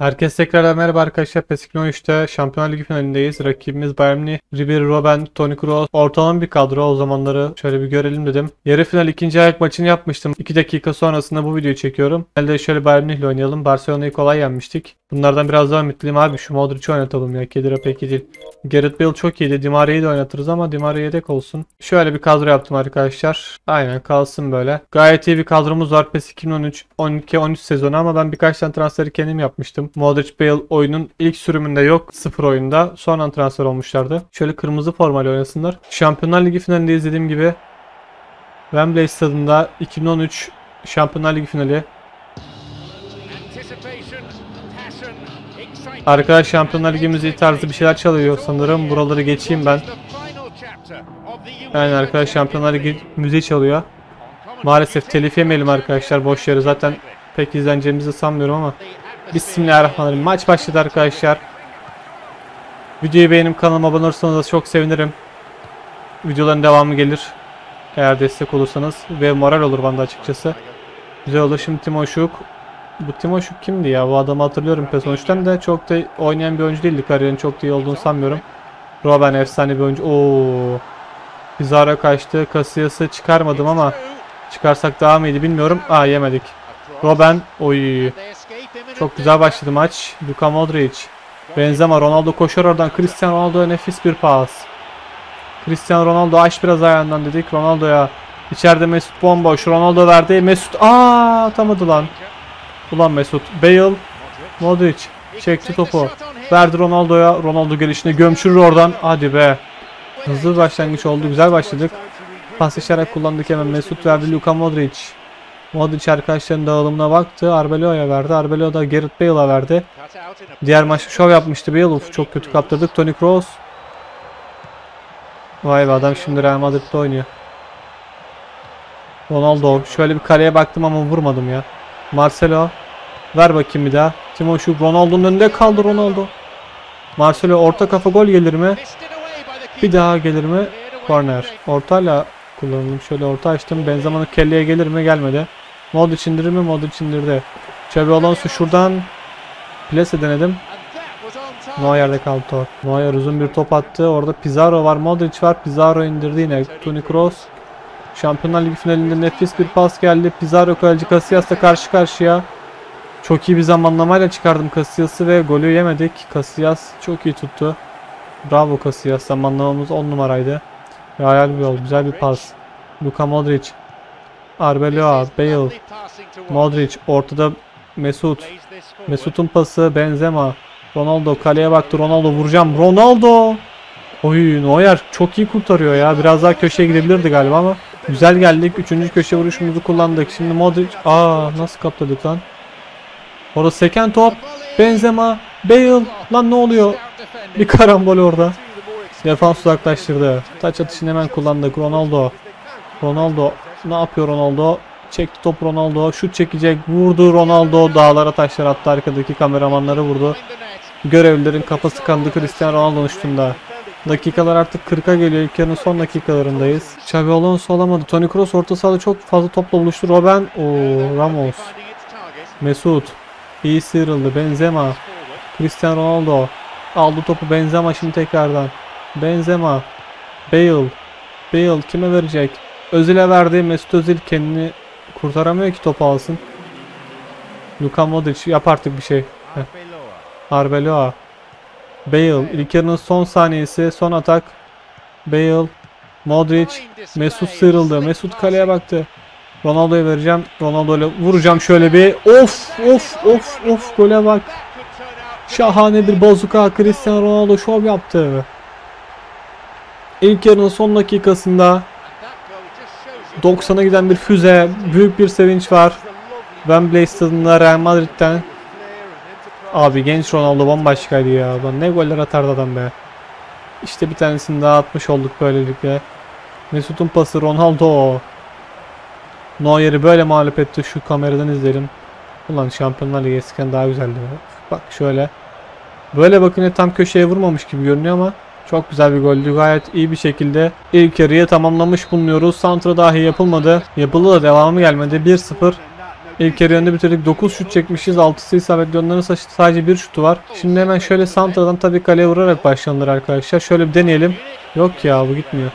Herkese tekrar merhaba arkadaşlar. PES 2013'te Şampiyonlar Ligi finalindeyiz. Rakibimiz Bayern Münih, Ribery, Robben, Toni Kroos. Ortalama bir kadro. O zamanları şöyle bir görelim dedim. Yarı final ikinci ayak maçını yapmıştım. 2 dakika sonrasında bu videoyu çekiyorum. Elde şöyle Bayern Münih'le oynayalım. Barcelona'yı kolay yenmiştik. Bunlardan biraz daha ümitliyim abi. Şu Modric'i oynatalım ya. Kedira pek iyi değil. Gareth Bale çok iyiydi. Di Maria'yı da oynatırız ama Di Maria yedek olsun. Şöyle bir kadro yaptım arkadaşlar. Aynen kalsın böyle. Gayet iyi bir kadromuz var. PES 2013 12-13 sezonu ama ben birkaç tane transferi kendim yapmıştım. Modric Bale oyunun ilk sürümünde yok. Sıfır oyunda. Sonradan transfer olmuşlardı. Şöyle kırmızı formayla oynasınlar. Şampiyonlar Ligi finalinde izlediğim gibi Wembley stadında 2013 Şampiyonlar Ligi finali. Arkadaş Şampiyonlar Ligi müziği tarzı bir şeyler çalıyor sanırım. Buraları geçeyim ben. Yani arkadaş Şampiyonlar Ligi müziği çalıyor. Maalesef telif yemeyelim arkadaşlar boş yere. Zaten pek izleneceğimizi sanmıyorum ama. Bismillahirrahmanirrahim. Maç başladı arkadaşlar. Videoyu beğenip kanalıma abone olursanız çok sevinirim. Videoların devamı gelir. Eğer destek olursanız. Ve moral olur bana açıkçası. Güzel olur. Şimdi Timoşuk. Bu Timoşuk kimdi ya? Bu adamı hatırlıyorum PES 13'ten de çok da oynayan bir oyuncu değildi. Kariyerin çok da iyi olduğunu sanmıyorum. Robben efsane bir oyuncu. Oo. Pizarro kaçtı. Casillas'ı çıkarmadım ama çıkarsak daha mıydı bilmiyorum. Aa yemedik. Robben. Oy. Çok güzel başladı maç. Luka Modric. Benzema. Ronaldo koşar oradan. Cristiano Ronaldo'ya nefis bir pas. Cristiano Ronaldo aç biraz ayağından dedik. Ronaldo'ya. İçeride Mesut bomboş. Ronaldo verdi. Mesut. Aa atamadı lan. Ulan Mesut. Bale. Modric. Çekti topu. Verdi Ronaldo'ya. Ronaldo gelişine gömçürür oradan. Hadi be. Hızlı başlangıç oldu. Güzel başladık. Pas işaret kullandık hemen. Mesut verdi Luka Modric. Modric arkadaşların dağılımına baktı. Arbeloa'ya verdi. Arbelao da Gareth Bale'a verdi. Diğer maçta şov yapmıştı Bale. Uf, çok kötü kaptırdık. Toni Kroos. Vay be adam şimdi Real Madrid'de oynuyor. Ronaldo. Şöyle bir kaleye baktım ama vurmadım ya. Marcelo. Ver bakayım bir daha. Timoşuk Ronaldo'nun önünde kaldı Ronaldo. Marcelo orta kafa gol gelir mi? Bir daha gelir mi? Corner. Ortayla kullanalım. Şöyle orta açtım. Benzema'nın kelleye gelir mi? Gelmedi. Modric indirir mi? Modric indirdi. Xabi Alonso şuradan plase denedim. Neuer'de kaldı top. Neuer uzun bir top attı. Orada Pizarro var. Modric var. Pizarro indirdi yine. Toni Kroos. Şampiyonlar Ligi finalinde nefis bir pas geldi. Pizarro kaleci Casillas'la karşı karşıya. Çok iyi bir zamanlamayla çıkardım Casillas'ı ve golü yemedik. Casillas çok iyi tuttu. Bravo Casillas. Zamanlamamız 10 numaraydı. Ve bir yol. Güzel bir pas. Luka Modric. Arbeloa. Bale. Modric. Ortada Mesut. Mesut'un pası. Benzema. Ronaldo kaleye baktı. Ronaldo vuracağım. Ronaldo. Oy Neuer çok iyi kurtarıyor ya. Biraz daha köşeye gidebilirdi galiba ama. Güzel geldik. Üçüncü köşe vuruşumuzu kullandık. Şimdi Modric. Aa nasıl kaptırdık lan? Orada seken top. Benzema. Bale. Lan ne oluyor? Bir karambol orada. Defans uzaklaştırdı. Taç atışını hemen kullandık. Ronaldo. Ronaldo. Ne yapıyor Ronaldo? Çekti top Ronaldo. Şut çekecek. Vurdu Ronaldo. Dağlara taşlar attı. Arkadaki kameramanları vurdu. Görevlilerin kafası kandı Cristiano Ronaldo'nun üstünde. Dakikalar artık 40'a geliyor. İlk son dakikalarındayız. Xabi Alonso olamadı. Toni Kroos orta sahada çok fazla topla buluştu. Robben. o Ramos. Mesut. İyi sıyrıldı. Benzema. Cristiano Ronaldo. Aldı topu Benzema şimdi tekrardan. Benzema. Bale. Bale kime verecek? Özil'e verdi. Mesut Özil kendini kurtaramıyor ki topu alsın. Luka Modric yap artık bir şey. Arbeloa. Bale. İlk yarının son saniyesi. Son atak. Bale. Modric. Mesut sıyrıldı. Mesut kaleye baktı. Ronaldo'ya vereceğim. Ronaldo ile vuracağım şöyle bir. Of of of of gole bak. Şahane bir bazuka. Cristiano Ronaldo şov yaptı. İlk yarının son dakikasında 90'a giden bir füze. Büyük bir sevinç var. Wembley stadında Real Madrid'den. Abi genç Ronaldo bambaşkaydı ya. Lan ne goller atardı adam be. İşte bir tanesini daha atmış olduk böylelikle. Mesut'un pası Ronaldo. Neuer'i böyle mağlup etti. Şu kameradan izleyelim. Ulan Şampiyonlar Ligi eskiden daha güzeldi. Bak şöyle. Böyle bakınca tam köşeye vurmamış gibi görünüyor ama çok güzel bir goldü. Gayet iyi bir şekilde ilk yarıyı tamamlamış bulunuyoruz. Santra dahi yapılmadı. Yapıldı da devamı gelmedi. 1-0 İlk yarı önde bitirdik. 9 şut çekmişiz. 6'sı isabetli. Onların sa- sadece bir şutu var. Şimdi hemen şöyle Santra'dan tabii kaleye vurarak başlanılır arkadaşlar. Şöyle bir deneyelim. Yok ya bu gitmiyor.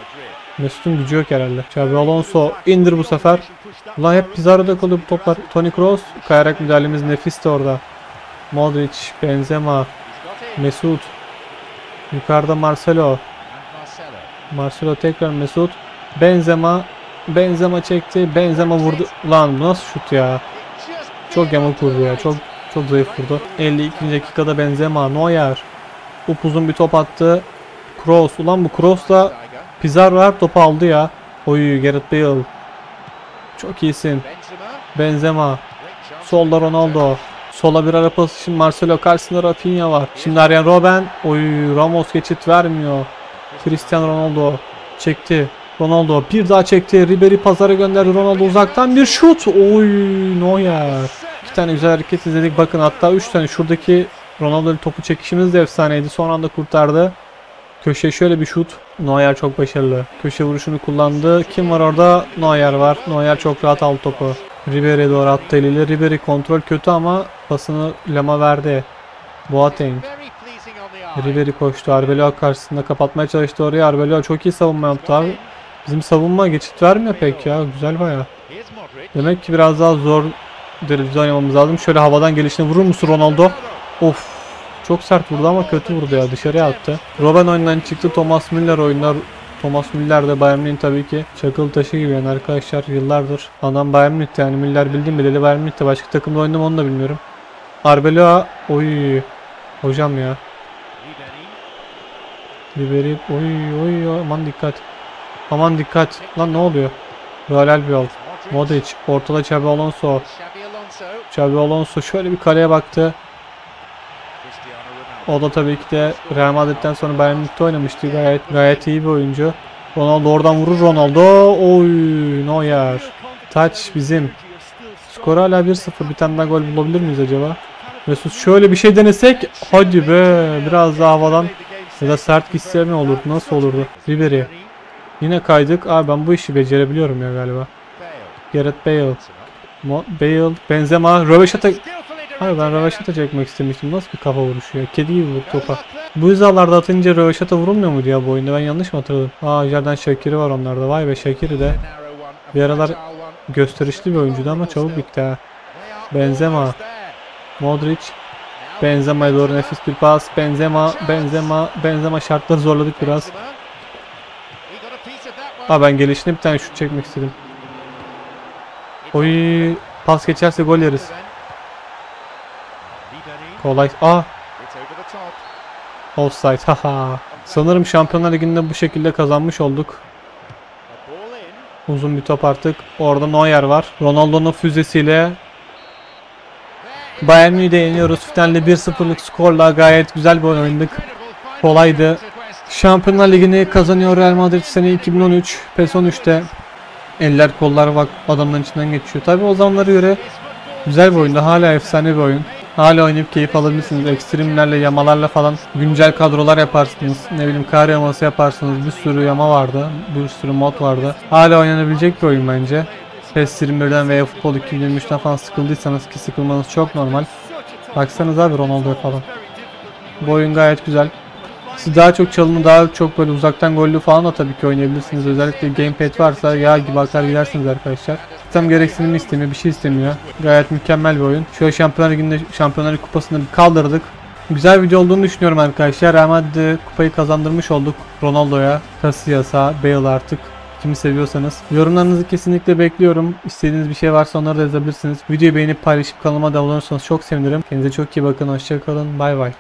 Mesut'un gücü yok herhalde. Xabi Alonso indir bu sefer. Ulan hep Pizarro'da kalıyor bu toplar. Toni Kroos kayarak müdahalemiz nefis de orada. Modric, Benzema, Mesut. Yukarıda Marcelo. Marcelo tekrar Mesut. Benzema. Benzema çekti. Benzema vurdu. Lan bu nasıl şut ya? Çok yamuk vurdu ya. Çok çok zayıf vurdu. 52. dakikada Benzema. Neuer. Upuzun bir top attı. Kroos. Ulan bu Kroos da Pizarro her topu aldı ya. Oy Gareth Bale. Çok iyisin. Benzema. Solda Ronaldo. Sola bir ara pas için Marcelo karşısında Rafinha var. Şimdi Arjen Robben. Oy Ramos geçit vermiyor. Cristiano Ronaldo çekti. Ronaldo bir daha çekti. Ribery pazara gönderdi. Ronaldo uzaktan bir şut. Oy Neuer. İki tane güzel hareket izledik. Bakın hatta üç tane şuradaki Ronaldo'nun topu çekişimiz de efsaneydi. Son anda kurtardı. Köşe şöyle bir şut. Neuer çok başarılı. Köşe vuruşunu kullandı. Kim var orada? Neuer var. Neuer çok rahat aldı topu. Ribery'e doğru attı eliyle. Ribery kontrol kötü ama pasını Lama verdi. Boateng. Ribery koştu. Arbeloa karşısında kapatmaya çalıştı oraya. Arbeloa çok iyi savunma yaptı abi. Bizim savunma geçit vermiyor pek ya. Güzel baya. Demek ki biraz daha zor derecede oynamamız lazım. Şöyle havadan gelişine vurur musun Ronaldo? Of. Çok sert vurdu ama kötü vurdu ya. Dışarıya attı. Robben oyundan çıktı. Thomas Müller oyunlar. Thomas Müller de Bayern Münih tabii ki çakıl taşı gibi yani arkadaşlar yıllardır. Adam Bayern Münih'te yani Müller bildiğim bileli Bayern Münih'te başka takımda oynadım onu da bilmiyorum. Arbeloa oy hocam ya. Ribery oy oy oy aman dikkat. Aman dikkat. Lan ne oluyor? Real Albiol. Modric ortada Xabi Alonso. Xabi Alonso şöyle bir kaleye baktı. O da tabii ki de Real Madrid'den sonra Bayern Münih'te oynamıştı. Gayet gayet iyi bir oyuncu. Ronaldo oradan vurur Ronaldo. Oy Neuer. Taç bizim. Skor hala 1-0. Bir tane daha gol bulabilir miyiz acaba? Mesut şöyle bir şey denesek. Hadi be. Biraz daha havadan. Ya da sert gitse mi olurdu? Nasıl olurdu? Ribery. Yine kaydık. Abi ben bu işi becerebiliyorum ya galiba. Gareth Bale. Mo Bale. Benzema. Röveşata. Hayır ben röveşata çekmek istemiştim. Nasıl bir kafa vuruşu ya? Kedi gibi vurdu topa. Bu hizalarda atınca röveşata vurulmuyor muydu ya bu oyunda? Ben yanlış mı hatırladım? Aa Jerdan Şakir'i var onlarda. Vay be Şakir'i de. Bir aralar gösterişli bir oyuncuydu ama çabuk bitti ha. Benzema. Modric. Benzema'ya doğru nefis bir pas. Benzema, Benzema, Benzema şartları zorladık biraz. Aa ben gelişine bir tane şut çekmek istedim. Oy pas geçerse gol yeriz. Kolay. Aa offside. Haha. Sanırım Şampiyonlar Ligi'nde bu şekilde kazanmış olduk. Uzun bir top artık. Orada Neuer var. Ronaldo'nun füzesiyle Bayern Münih'de yeniyoruz. Finalde 1-0'lık skorla gayet güzel bir oynadık. Kolaydı. Şampiyonlar Ligi'ni kazanıyor Real Madrid sene 2013. PES 13'te eller kollar bak adamların içinden geçiyor. Tabi o zamanlara göre güzel bir oyundu. Hala efsane bir oyun. Hala oynayıp keyif alabilirsiniz. Ekstremlerle, yamalarla falan güncel kadrolar yaparsınız. Ne bileyim kar yaması yaparsınız. Bir sürü yama vardı. Bir sürü mod vardı. Hala oynanabilecek bir oyun bence. PES 21'den veya Futbol 2023'ten falan sıkıldıysanız ki sıkılmanız çok normal. Baksanız abi Ronaldo'ya falan. Bu oyun gayet güzel. Siz daha çok çalımı daha çok böyle uzaktan gollü falan da tabii ki oynayabilirsiniz. Özellikle gamepad varsa yağ gibi akar gidersiniz arkadaşlar. Sistem gereksinim istemiyor, bir şey istemiyor. Gayet mükemmel bir oyun. Şöyle Şampiyonlar Ligi'nde Şampiyonlar kupasını bir kaldırdık. Güzel video olduğunu düşünüyorum arkadaşlar. Madrid'e kupayı kazandırmış olduk. Ronaldo'ya, Casillas'a, Bale artık. Kimi seviyorsanız. Yorumlarınızı kesinlikle bekliyorum. İstediğiniz bir şey varsa onları da yazabilirsiniz. Videoyu beğenip paylaşıp kanalıma da olursanız çok sevinirim. Kendinize çok iyi bakın. Hoşçakalın. Bay bay.